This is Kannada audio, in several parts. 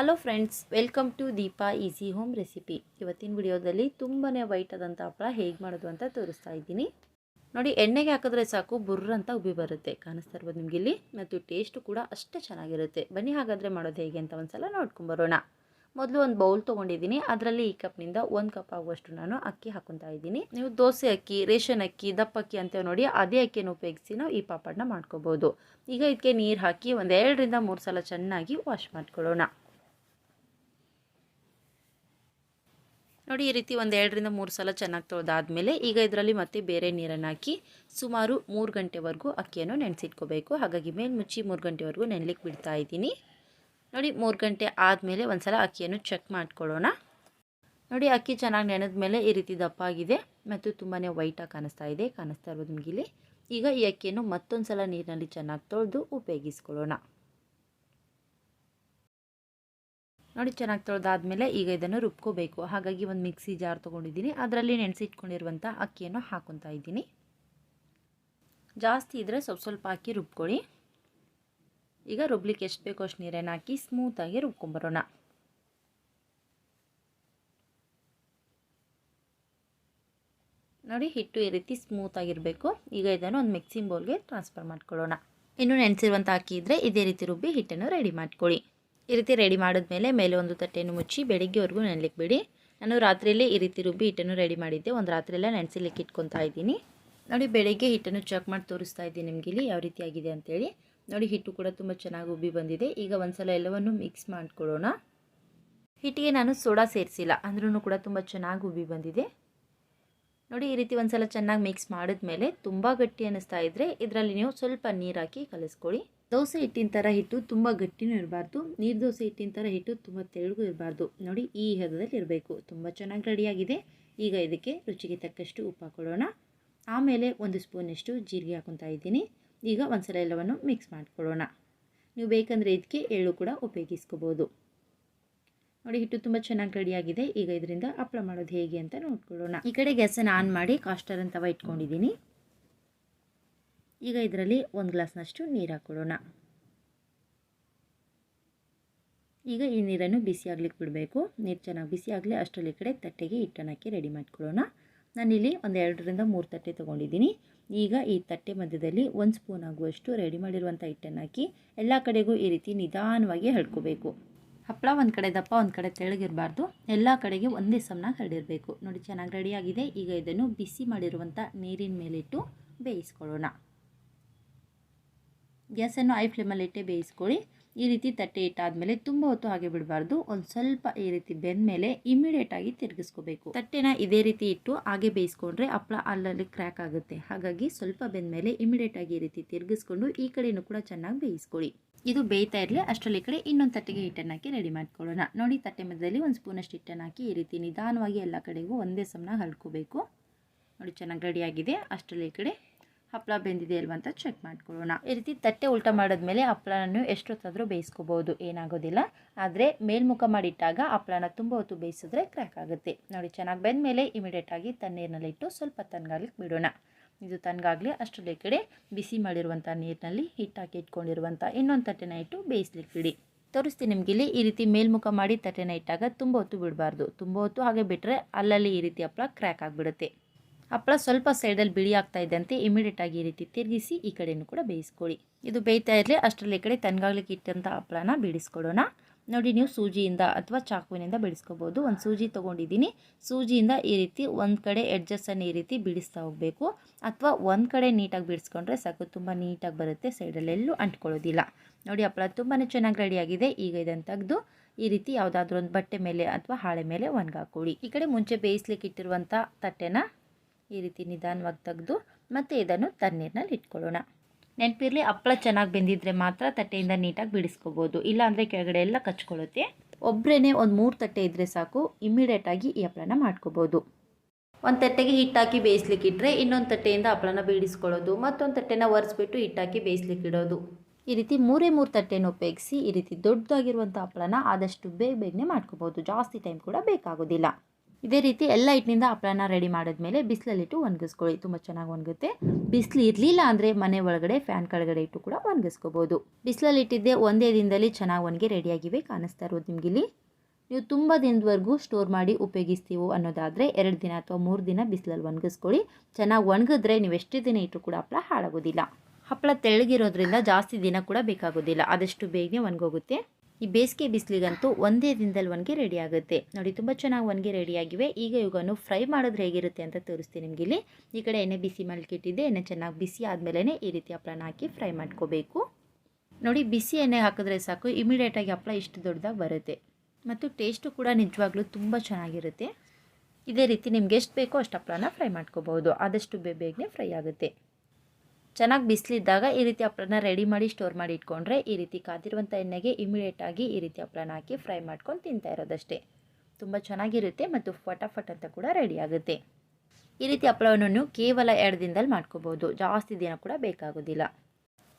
Hello friends welcome to Deepa easy home recipe ಇವತ್ತಿನ ವಿಡಿಯೋದಲ್ಲಿ ತುಂಬಾ ವೈಟ್ ಆದಂಥ ಹಪ್ಪಳ ಹೇಗೆ ಮಾಡೋದು ಅಂತ ತೋರಿಸ್ತಾ ಇದ್ದೀನಿ. ನೋಡಿ, ಎಣ್ಣೆಗೆ ಹಾಕಿದ್ರೆ ಸಾಕು, ಬುರ್ರ ಅಂತ ಉಬ್ಬಿ ಬರುತ್ತೆ. ಕಾಣಿಸ್ತಾ ಇರ್ಬೋದು ನಿಮಗೆ ಇಲ್ಲಿ. ಮತ್ತು ಟೇಸ್ಟು ಕೂಡ ಅಷ್ಟೇ ಚೆನ್ನಾಗಿರುತ್ತೆ. ಬನ್ನಿ, ಹಾಗಾದರೆ ಮಾಡೋದು ಹೇಗೆ ಅಂತ ಒಂದ್ಸಲ ನೋಡ್ಕೊಂಬರೋಣ ಮೊದಲು ಒಂದು ಬೌಲ್ ತೊಗೊಂಡಿದ್ದೀನಿ. ಅದರಲ್ಲಿ ಈ ಕಪ್ನಿಂದ ಒಂದು ಕಪ್ ಆಗುವಷ್ಟು ನಾನು ಅಕ್ಕಿ ಹಾಕೊತಾ ಇದ್ದೀನಿ. ನೀವು ದೋಸೆ ಅಕ್ಕಿ, ರೇಷನ್ ಅಕ್ಕಿ, ದಪ್ಪ ಅಕ್ಕಿ ಅಂತೇವೆ ನೋಡಿ, ಅದೇ ಅಕ್ಕಿಯನ್ನು ಉಪಯೋಗಿಸಿ ನಾವು ಈ ಪಾಪಡನ್ನ ಮಾಡ್ಕೋಬೋದು. ಈಗ ಇದಕ್ಕೆ ನೀರು ಹಾಕಿ ಒಂದು ಎರಡರಿಂದ ಮೂರು ಸಲ ಚೆನ್ನಾಗಿ ವಾಶ್ ಮಾಡ್ಕೊಳ್ಳೋಣ. ನೋಡಿ, ಈ ರೀತಿ ಒಂದು ಎರಡರಿಂದ ಮೂರು ಸಲ ಚೆನ್ನಾಗಿ ತೊಳೆದಾದಮೇಲೆ ಈಗ ಇದರಲ್ಲಿ ಮತ್ತೆ ಬೇರೆ ನೀರನ್ನು ಹಾಕಿ ಸುಮಾರು ಮೂರು ಗಂಟೆವರೆಗೂ ಅಕ್ಕಿಯನ್ನು ನೆನೆಸಿಟ್ಕೋಬೇಕು. ಹಾಗಾಗಿ ಮೇಲೆ ಮುಚ್ಚಿ ಮೂರು ಗಂಟೆವರೆಗೂ ನೆನಲಿಕ್ಕೆ ಬಿಡ್ತಾ ಇದ್ದೀನಿ. ನೋಡಿ, ಮೂರು ಗಂಟೆ ಆದಮೇಲೆ ಒಂದು ಸಲ ಅಕ್ಕಿಯನ್ನು ಚೆಕ್ ಮಾಡ್ಕೊಳ್ಳೋಣ. ನೋಡಿ, ಅಕ್ಕಿ ಚೆನ್ನಾಗಿ ನೆನೆದ ಮೇಲೆ ಈ ರೀತಿ ದಪ್ಪ ಆಗಿದೆ ಮತ್ತು ತುಂಬಾ ವೈಟಾಗಿ ಕಾಣಿಸ್ತಾ ಇದೆ, ಕಾಣಿಸ್ತಾ ಇರೋದು ನಿಮಗಿಲ್ಲಿ ಈಗ ಈ ಅಕ್ಕಿಯನ್ನು ಮತ್ತೊಂದು ಸಲ ನೀರಿನಲ್ಲಿ ಚೆನ್ನಾಗಿ ತೊಳೆದು ಉಪಯೋಗಿಸ್ಕೊಳ್ಳೋಣ. ನೋಡಿ ಚೆನ್ನಾಗಿ ತೊಳೆದಾದ್ಮೇಲೆ ಈಗ ಇದನ್ನು ರುಬ್ಕೋಬೇಕು. ಹಾಗಾಗಿ ಒಂದು ಮಿಕ್ಸಿ ಜಾರ್ ತೊಗೊಂಡಿದ್ದೀನಿ. ಅದರಲ್ಲಿ ನೆನೆಸಿಟ್ಕೊಂಡಿರುವಂಥ ಅಕ್ಕಿಯನ್ನು ಹಾಕೊತಾ ಇದ್ದೀನಿ. ಜಾಸ್ತಿ ಇದ್ದರೆ ಸ್ವಲ್ಪ ಸ್ವಲ್ಪ ಹಾಕಿ ರುಬ್ಕೊಳ್ಳಿ. ಈಗ ರುಬ್ಲಿಕ್ಕೆ ಎಷ್ಟು ಬೇಕೋ ಅಷ್ಟು ನೀರೇನು ಹಾಕಿ ಸ್ಮೂತಾಗಿ ರುಬ್ಕೊಂಬರೋಣ. ನೋಡಿ ಹಿಟ್ಟು ಈ ರೀತಿ ಸ್ಮೂತಾಗಿರಬೇಕು ಈಗ ಇದನ್ನು ಒಂದು ಮಿಕ್ಸಿಂಗ್ ಬೌಲ್ಗೆ ಟ್ರಾನ್ಸ್ಫರ್ ಮಾಡ್ಕೊಳ್ಳೋಣ. ಇನ್ನು ನೆನೆಸಿರುವಂಥ ಅಕ್ಕಿ ಇದ್ದರೆ ಇದೇ ರೀತಿ ರುಬ್ಬಿ ಹಿಟ್ಟನ್ನು ರೆಡಿ ಮಾಡ್ಕೊಳ್ಳಿ. ಈ ರೀತಿ ರೆಡಿ ಮಾಡಿದ್ಮೇಲೆ ಮೇಲೆ ಒಂದು ತಟ್ಟೆಯನ್ನು ಮುಚ್ಚಿ ಬೆಳಿಗ್ಗೆವರೆಗೂ ನೆನಲಿಕ್ಕೆ ಬಿಡಿ ನಾನು ರಾತ್ರಿಯಲ್ಲಿ ಈ ರೀತಿ ರುಬ್ಬಿ ಹಿಟ್ಟನ್ನು ರೆಡಿ ಮಾಡಿದ್ದೆ. ಒಂದು ರಾತ್ರಿಯೆಲ್ಲ ನೆನೆಸಲಿಕ್ಕೆ ಇಟ್ಕೊತಾ ಇದ್ದೀನಿ. ನೋಡಿ, ಬೆಳಿಗ್ಗೆ ಹಿಟ್ಟನ್ನು ಚೆಕ್ ಮಾಡಿ ತೋರಿಸ್ತಾ ಇದ್ದೀನಿ ನಿಮಗೆ ಇಲ್ಲಿ ಯಾವ ರೀತಿ ಆಗಿದೆ ಅಂತೇಳಿ. ನೋಡಿ, ಹಿಟ್ಟು ಕೂಡ ತುಂಬ ಚೆನ್ನಾಗಿ ಉಬ್ಬಿ ಬಂದಿದೆ. ಈಗ ಒಂದ್ಸಲ ಎಲ್ಲವನ್ನು ಮಿಕ್ಸ್ ಮಾಡ್ಕೊಳ್ಳೋಣ. ಹಿಟ್ಟಿಗೆ ನಾನು ಸೋಡಾ ಸೇರಿಸಿಲ್ಲ ಅಂದ್ರೂ ಕೂಡ ತುಂಬ ಚೆನ್ನಾಗಿ ಉಬ್ಬಿ ಬಂದಿದೆ. ನೋಡಿ, ಈ ರೀತಿ ಒಂದ್ಸಲ ಚೆನ್ನಾಗಿ ಮಿಕ್ಸ್ ಮಾಡಿದ್ಮೇಲೆ ತುಂಬ ಗಟ್ಟಿ ಅನ್ನಿಸ್ತಾ ಇದ್ದರೆ ಇದರಲ್ಲಿ ನೀವು ಸ್ವಲ್ಪ ನೀರು ಹಾಕಿ ಕಲಿಸ್ಕೊಳ್ಳಿ. ದೋಸೆ ಹಿಟ್ಟಿನ ಥರ ಹಿಟ್ಟು ತುಂಬ ಗಟ್ಟಿನೂ ಇರಬಾರ್ದು, ನೀರು ದೋಸೆ ಹಿಟ್ಟಿನ ಥರ ಹಿಟ್ಟು ತುಂಬ ತೆಳ್ಳಗೂ ಇರಬಾರ್ದು. ನೋಡಿ ಈ ಹದದಲ್ಲಿ ಇರಬೇಕು. ತುಂಬ ಚೆನ್ನಾಗಿ ರೆಡಿಯಾಗಿದೆ ಈಗ ಇದಕ್ಕೆ ರುಚಿಗೆ ತಕ್ಕಷ್ಟು ಉಪ್ಪು ಹಾಕೊಳ್ಳೋಣ. ಆಮೇಲೆ ಒಂದು ಸ್ಪೂನಷ್ಟು ಜೀರಿಗೆ ಹಾಕೊತಾ ಇದ್ದೀನಿ. ಈಗ ಒಂದ್ಸಲ ಎಲ್ಲವನ್ನು ಮಿಕ್ಸ್ ಮಾಡ್ಕೊಳ್ಳೋಣ. ನೀವು ಬೇಕಂದರೆ ಇದಕ್ಕೆ ಎಳ್ಳು ಕೂಡ ಉಪಯೋಗಿಸ್ಕೋಬೋದು. ನೋಡಿ ಹಿಟ್ಟು ತುಂಬ ಚೆನ್ನಾಗಿ ರೆಡಿಯಾಗಿದೆ ಈಗ ಇದರಿಂದ ಹಪ್ಪಳ ಮಾಡೋದು ಹೇಗೆ ಅಂತ ನೋಡ್ಕೊಳ್ಳೋಣ. ಈ ಕಡೆ ಗ್ಯಾಸನ್ನು ಆನ್ ಮಾಡಿ ಕಾಸ್ಟರ್ ಅಂತವ ಇಟ್ಕೊಂಡಿದ್ದೀನಿ. ಈಗ ಇದರಲ್ಲಿ ಒಂದು ಗ್ಲಾಸ್ನಷ್ಟು ನೀರು ಹಾಕ್ಕೊಳ್ಳೋಣ ಈಗ ಈ ನೀರನ್ನು ಬಿಸಿ ಆಗ್ಲಿಕ್ಕೆ ಬಿಡಬೇಕು. ನೀರು ಚೆನ್ನಾಗಿ ಬಿಸಿ ಆಗಲಿ ಅಷ್ಟರಲ್ಲಿ ಕಡೆ ತಟ್ಟೆಗೆ ಹಿಟ್ಟನ್ನು ಹಾಕಿ ರೆಡಿ ಮಾಡ್ಕೊಳ್ಳೋಣ ನಾನಿಲ್ಲಿ ಒಂದು ಎರಡರಿಂದ ಮೂರು ತಟ್ಟೆ ತೊಗೊಂಡಿದ್ದೀನಿ. ಈಗ ಈ ತಟ್ಟೆ ಮಧ್ಯದಲ್ಲಿ ಒಂದು ಸ್ಪೂನ್ ಆಗುವಷ್ಟು ರೆಡಿ ಮಾಡಿರುವಂಥ ಹಿಟ್ಟನ್ನು ಹಾಕಿ ಎಲ್ಲ ಕಡೆಗೂ ಈ ರೀತಿ ನಿಧಾನವಾಗಿ ಹಳ್ಕೋಬೇಕು ಹಪ್ಪಳ ಒಂದು ಕಡೆ ದಪ್ಪ, ಒಂದು ಕಡೆ ತೆಳಗಿರಬಾರ್ದು ಎಲ್ಲ ಕಡೆಗೆ ಒಂದೇ ಸಮನ ಹರಡಿರಬೇಕು ನೋಡಿ ಚೆನ್ನಾಗಿ ರೆಡಿಯಾಗಿದೆ ಈಗ ಇದನ್ನು ಬಿಸಿ ಮಾಡಿರುವಂಥ ನೀರಿನ ಮೇಲಿಟ್ಟು ಬೇಯಿಸ್ಕೊಳ್ಳೋಣ ಗ್ಯಾಸನ್ನು ಐ ಫ್ಲೇಮಲ್ಲಿ ಇಟ್ಟೆ ಬೇಯಿಸ್ಕೊಳ್ಳಿ. ಈ ರೀತಿ ತಟ್ಟೆ ಇಟ್ಟಾದಮೇಲೆ ತುಂಬ ಹೊತ್ತು ಹಾಗೆ ಬಿಡಬಾರ್ದು. ಒಂದು ಸ್ವಲ್ಪ ಈ ರೀತಿ ಬೆಂದಮೇಲೆ ಇಮಿಡಿಯೇಟಾಗಿ ತಿರುಗಿಸ್ಕೋಬೇಕು. ತಟ್ಟೆನ ಇದೇ ರೀತಿ ಇಟ್ಟು ಹಾಗೆ ಬೇಯಿಸ್ಕೊಂಡ್ರೆ ಹಪ್ಪಳ ಅಲ್ಲಲ್ಲಿ ಕ್ರ್ಯಾಕ್ ಆಗುತ್ತೆ. ಹಾಗಾಗಿ ಸ್ವಲ್ಪ ಬೆಂದಮೇಲೆ ಇಮಿಡಿಯೇಟಾಗಿ ಈ ರೀತಿ ತಿರುಗಿಸ್ಕೊಂಡು ಈ ಕಡೆಯೂ ಕೂಡ ಚೆನ್ನಾಗಿ ಬೇಯಿಸ್ಕೊಳ್ಳಿ. ಇದು ಬೇಯ್ತಾ ಇರಲಿ, ಅಷ್ಟರಲ್ಲಿ ಕಡೆ ಇನ್ನೊಂದು ತಟ್ಟೆಗೆ ಹಿಟ್ಟನ್ನು ಹಾಕಿ ರೆಡಿ ಮಾಡ್ಕೊಳ್ಳೋಣ. ನೋಡಿ ತಟ್ಟೆ ಮಧ್ಯದಲ್ಲಿ ಒಂದು ಸ್ಪೂನಷ್ಟು ಹಿಟ್ಟನ್ನು ಹಾಕಿ ಈ ರೀತಿ ನಿಧಾನವಾಗಿ ಎಲ್ಲ ಕಡೆಗೂ ಒಂದೇ ಸಮನ ಹಲ್ಕೋಬೇಕು ನೋಡಿ ಚೆನ್ನಾಗಿ ರೆಡಿಯಾಗಿದೆ ಅಷ್ಟರಲ್ಲಿ ಕಡೆ ಹಪ್ಪಳ ಬೆಂದಿದೆ ಅಲ್ವಾ ಅಂತ ಚೆಕ್ ಮಾಡ್ಕೊಳ್ಳೋಣ. ಈ ರೀತಿ ತಟ್ಟೆ ಉಲ್ಟ ಮಾಡಿದ್ಮೇಲೆ ಹಪ್ಪಳನ ಎಷ್ಟೊತ್ತಾದರೂ ಬೇಯಿಸ್ಕೋಬೋದು, ಏನಾಗೋದಿಲ್ಲ. ಆದರೆ ಮೇಲ್ಮುಖ ಮಾಡಿಟ್ಟಾಗ ಹಪ್ಪಳನ ತುಂಬ ಹೊತ್ತು ಬೇಯಿಸಿದ್ರೆ ಕ್ರ್ಯಾಕ್ ಆಗುತ್ತೆ. ನೋಡಿ, ಚೆನ್ನಾಗಿ ಬೆಂದಮೇಲೆ ಇಮಿಡಿಯೇಟಾಗಿ ತಣ್ಣೀರಿನಲ್ಲಿಟ್ಟು ಸ್ವಲ್ಪ ತಣ್ಣಗಾಗ್ಲಿಕ್ಕೆ ಬಿಡೋಣ. ಇದು ತಣ್ಣಗಾಗಲಿ ಅಷ್ಟರಲ್ಲಿ ಕಡೆ ಬಿಸಿ ಮಾಡಿರುವಂಥ ನೀರಿನಲ್ಲಿ ಹಿಟ್ಟಾಕಿ ಇಟ್ಕೊಂಡಿರುವಂಥ ಇನ್ನೊಂದು ತಟ್ಟೆನ ಇಟ್ಟು ಬೇಯಿಸ್ಲಿಕ್ಕೆ ಬಿಡಿ. ತೋರಿಸ್ತೀನಿ ನಿಮಗೆ ಇಲ್ಲಿ ಈ ರೀತಿ ಮೇಲ್ಮುಖ ಮಾಡಿ ತಟ್ಟೆನ ಇಟ್ಟಾಗ ತುಂಬ ಹೊತ್ತು ಬಿಡಬಾರ್ದು. ತುಂಬ ಹೊತ್ತು ಹಾಗೆ ಬಿಟ್ಟರೆ ಅಲ್ಲಲ್ಲಿ ಈ ರೀತಿ ಹಪ್ಪಳ ಕ್ರ್ಯಾಕ್ ಆಗಿಬಿಡುತ್ತೆ. ಹಪ್ಪಳ ಸ್ವಲ್ಪ ಸೈಡಲ್ಲಿ ಬಿಳಿ ಆಗ್ತಾ ಇಮಿಡಿಯೇಟ್ ಇಮಿಡಿಯೇಟಾಗಿ ಈ ರೀತಿ ತಿರುಗಿಸಿ ಈ ಕಡೆಯೂ ಕೂಡ ಬೇಯಿಸ್ಕೊಳ್ಳಿ. ಇದು ಬೇಯ್ತಾ ಇರಲಿ, ಅಷ್ಟರಲ್ಲಿ ಈ ಕಡೆ ತನ್ಗಾಗ್ಲಿಕ್ಕೆ ಇಟ್ಟಂಥ ಹಪ್ಪಳನ ಬಿಡಿಸ್ಕೊಡೋಣ. ನೋಡಿ, ನೀವು ಸೂಜಿಯಿಂದ ಅಥವಾ ಚಾಕುವಿನಿಂದ ಬಿಡಿಸ್ಕೋಬೋದು. ಒಂದು ಸೂಜಿ ತೊಗೊಂಡಿದ್ದೀನಿ. ಸೂಜಿಯಿಂದ ಈ ರೀತಿ ಒಂದು ಕಡೆ ಎಡ್ಜಸ್ಟನ್ನು ಈ ರೀತಿ ಬಿಡಿಸ್ತಾ ಹೋಗಬೇಕು. ಅಥವಾ ಒಂದು ಕಡೆ ನೀಟಾಗಿ ಬಿಡಿಸ್ಕೊಂಡ್ರೆ ಸಾಕು, ತುಂಬ ನೀಟಾಗಿ ಬರುತ್ತೆ ಸೈಡಲ್ಲೆಲ್ಲೂ ಅಂಟ್ಕೊಳ್ಳೋದಿಲ್ಲ. ನೋಡಿ, ಹಪ್ಪಳ ತುಂಬಾ ಚೆನ್ನಾಗಿ ರೆಡಿಯಾಗಿದೆ ಈಗ ಇದನ್ನು ತೆಗೆದು ಈ ರೀತಿ ಯಾವುದಾದ್ರೂ ಒಂದು ಬಟ್ಟೆ ಮೇಲೆ ಅಥವಾ ಹಾಳೆ ಮೇಲೆ ಒಣಗಾಕೊಳ್ಳಿ. ಈ ಕಡೆ ಮುಂಚೆ ಬೇಯಿಸ್ಲಿಕ್ಕೆ ಇಟ್ಟಿರುವಂಥ ತಟ್ಟೆನ ಈ ರೀತಿ ನಿಧಾನವಾಗಿ ತೆಗೆದು ಮತ್ತು ಇದನ್ನು ತಣ್ಣೀರಿನಲ್ಲಿ ಇಟ್ಕೊಳ್ಳೋಣ. ನೆನಪಿರಲಿ, ಹಪ್ಪಳ ಚೆನ್ನಾಗಿ ಬೆಂದಿದ್ರೆ ಮಾತ್ರ ತಟ್ಟೆಯಿಂದ ನೀಟಾಗಿ ಬಿಡಿಸ್ಕೋಬೋದು. ಇಲ್ಲಾಂದರೆ ಕೆಳಗಡೆ ಎಲ್ಲ ಕಚ್ಕೊಳ್ಳುತ್ತೆ. ಒಬ್ಬರೇ ಒಂದು ಮೂರು ತಟ್ಟೆ ಇದ್ದರೆ ಸಾಕು ಇಮ್ಮಿಡಿಯೇಟಾಗಿ ಈ ಹಪ್ಪಳನ ಮಾಡ್ಕೋಬೋದು. ಒಂದು ತಟ್ಟೆಗೆ ಹಿಟ್ಟಾಕಿ ಬೇಯಿಸ್ಲಿಕ್ಕಿಟ್ರೆ ಇನ್ನೊಂದು ತಟ್ಟೆಯಿಂದ ಹಪ್ಪಳನ ಬೀಡಿಸ್ಕೊಳ್ಳೋದು, ಮತ್ತೊಂದು ತಟ್ಟೆನ ಒರೆಸ್ಬಿಟ್ಟು ಹಿಟ್ಟಾಕಿ ಬೇಯಿಸ್ಲಿಕ್ಕಿಡೋದು ಈ ರೀತಿ ಮೂರೇ ಮೂರು ತಟ್ಟೆನ ಉಪಯೋಗಿಸಿ ಈ ರೀತಿ ದೊಡ್ಡದಾಗಿರುವಂಥ ಹಪ್ಪಳನ ಆದಷ್ಟು ಬೇಗ ಬೇಗನೆ ಮಾಡ್ಕೋಬೋದು. ಜಾಸ್ತಿ ಟೈಮ್ ಕೂಡ ಬೇಕಾಗೋದಿಲ್ಲ. ಇದೇ ರೀತಿ ಎಲ್ಲ ಹಿಟ್ಟಿನಿಂದ ಹಪ್ಪಳನ ರೆಡಿ ಮಾಡಿದ್ಮೇಲೆ ಬಿಸಿಲಲ್ಲಿಟ್ಟು ಒಣಗಿಸ್ಕೊಳ್ಳಿ. ತುಂಬ ಚೆನ್ನಾಗಿ ಒಣಗುತ್ತೆ. ಬಿಸಿಲು ಇರಲಿಲ್ಲ ಅಂದರೆ ಮನೆ ಒಳಗಡೆ ಫ್ಯಾನ್ ಕೆಳಗಡೆ ಇಟ್ಟು ಕೂಡ ಒಣಗಿಸ್ಕೋಬೋದು. ಬಿಸಿಲಲ್ಲಿ ಇಟ್ಟಿದ್ದೆ ಒಂದೇ ದಿನದಲ್ಲಿ ಚೆನ್ನಾಗಿ ಒಣಗಿ ರೆಡಿಯಾಗಿವೆ ಕಾಣಿಸ್ತಾ ಇರೋದು ನಿಮಗಿಲ್ಲಿ. ನೀವು ತುಂಬ ದಿನದವರೆಗೂ ಸ್ಟೋರ್ ಮಾಡಿ ಉಪಯೋಗಿಸ್ತೀವೋ ಅನ್ನೋದಾದರೆ ಎರಡು ದಿನ ಅಥವಾ ಮೂರು ದಿನ ಬಿಸಿಲಲ್ಲಿ ಒಣಗಿಸ್ಕೊಳ್ಳಿ. ಚೆನ್ನಾಗಿ ಒಣಗಿದ್ರೆ ನೀವು ಎಷ್ಟು ದಿನ ಇಟ್ಟರು ಕೂಡ ಹಪ್ಪಳ ಹಾಳಾಗೋದಿಲ್ಲ. ಹಪ್ಪಳ ತೆಳಗಿರೋದ್ರಿಂದ ಜಾಸ್ತಿ ದಿನ ಕೂಡ ಬೇಕಾಗೋದಿಲ್ಲ. ಆದಷ್ಟು ಬೇಗನೆ ಒಣಗೋಗುತ್ತೆ. ಈ ಬೇಸಿಗೆ ಬಿಸಿಲಿಗಂತೂ ಒಂದೇ ದಿನದಲ್ಲಿ ಒಣಗಿ ರೆಡಿ ಆಗುತ್ತೆ. ನೋಡಿ, ತುಂಬ ಚೆನ್ನಾಗಿ ಒಣಗಿ ರೆಡಿಯಾಗಿವೆ ಈಗ ಇವುಗಳನ್ನು ಫ್ರೈ ಮಾಡಿದ್ರೆ ಹೇಗಿರುತ್ತೆ ಅಂತ ತೋರಿಸ್ತೀನಿ ನಿಮಗೆ ಇಲ್ಲಿ. ಈ ಕಡೆ ಎಣ್ಣೆ ಬಿಸಿ ಮಲ್ಕಿಟ್ಟಿದ್ದೆ. ಎಣ್ಣೆ ಚೆನ್ನಾಗಿ ಬಿಸಿ ಆದಮೇಲೆ ಈ ರೀತಿ ಹಪ್ಪಳನ ಹಾಕಿ ಫ್ರೈ ಮಾಡ್ಕೋಬೇಕು. ನೋಡಿ, ಬಿಸಿ ಎಣ್ಣೆ ಹಾಕಿದ್ರೆ ಸಾಕು. ಇಮಿಡಿಯೇಟಾಗಿ ಹಪ್ಪಳ ಇಷ್ಟು ದೊಡ್ಡದಾಗಿ ಬರುತ್ತೆ. ಮತ್ತು ಟೇಸ್ಟು ಕೂಡ ನಿಜವಾಗ್ಲೂ ತುಂಬ ಚೆನ್ನಾಗಿರುತ್ತೆ. ಇದೇ ರೀತಿ ನಿಮ್ಗೆ ಎಷ್ಟು ಬೇಕೋ ಅಷ್ಟು ಹಪ್ಪಳನ ಫ್ರೈ ಮಾಡ್ಕೋಬೋದು ಆದಷ್ಟು ಬೇಗನೆ ಫ್ರೈ ಆಗುತ್ತೆ. ಚೆನ್ನಾಗಿ ಬಿಸಿಲಿದ್ದಾಗ ಈ ರೀತಿ ಹಪ್ಪಳನ ರೆಡಿ ಮಾಡಿ ಸ್ಟೋರ್ ಮಾಡಿ ಇಟ್ಕೊಂಡ್ರೆ ಈ ರೀತಿ ಕಾದಿರುವಂಥ ಎಣ್ಣೆಗೆ ಇಮಿಡಿಯೇಟಾಗಿ ಈ ರೀತಿ ಹಪ್ಪಳನ ಹಾಕಿ ಫ್ರೈ ಮಾಡ್ಕೊಂಡು ತಿಂತಾ ಇರೋದಷ್ಟೇ. ತುಂಬ ಚೆನ್ನಾಗಿರುತ್ತೆ ಮತ್ತು ಫಟಾಫಟ್ ಅಂತ ಕೂಡ ರೆಡಿ ಆಗುತ್ತೆ. ಈ ರೀತಿ ಹಪ್ಪಳವನ್ನು ಕೇವಲ ಎರಡು ದಿನದಲ್ಲಿ ಮಾಡ್ಕೋಬೋದು. ಜಾಸ್ತಿ ದಿನ ಕೂಡ ಬೇಕಾಗೋದಿಲ್ಲ.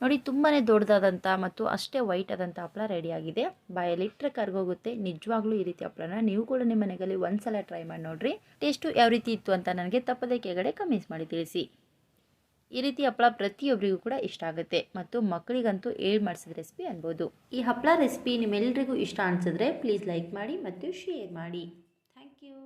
ನೋಡಿ ತುಂಬಾ ದೊಡ್ಡದಾದಂಥ ಮತ್ತು ಅಷ್ಟೇ ವೈಟ್ ಆದಂಥ ಹಪ್ಪಳ ರೆಡಿಯಾಗಿದೆ ಬಾಯಲ್ಲಿ ಇಟ್ಟರೆ ಕರ್ಗೋಗುತ್ತೆ. ನಿಜವಾಗ್ಲೂ ಈ ರೀತಿ ಹಪ್ಪಳನ ನೀವು ಕೂಡ ನಿಮ್ಮ ಮನೆಯಲ್ಲಿ ಒಂದ್ಸಲ ಟ್ರೈ ಮಾಡಿ ನೋಡಿರಿ. ಟೇಸ್ಟು ಯಾವ ರೀತಿ ಇತ್ತು ಅಂತ ನನಗೆ ತಪ್ಪದೆ ಕೆಳಗಡೆ ಕಮೆಂಟ್ಸ್ ಮಾಡಿ ತಿಳಿಸಿ. ಈ ರೀತಿ ಹಪ್ಪಳ ಪ್ರತಿಯೊಬ್ಬರಿಗೂ ಕೂಡ ಇಷ್ಟ ಆಗುತ್ತೆ ಮತ್ತು ಮಕ್ಕಳಿಗಂತೂ ಏಳು ಮಾಡಿಸಿದ ರೆಸಿಪಿ ಅನ್ಬೋದು. ಈ ಹಪ್ಪಳ ರೆಸಿಪಿ ನಿಮ್ಮೆಲ್ಲರಿಗೂ ಇಷ್ಟ ಅನಿಸಿದ್ರೆ ಪ್ಲೀಸ್ ಲೈಕ್ ಮಾಡಿ ಮತ್ತು ಶೇರ್ ಮಾಡಿ. Thank you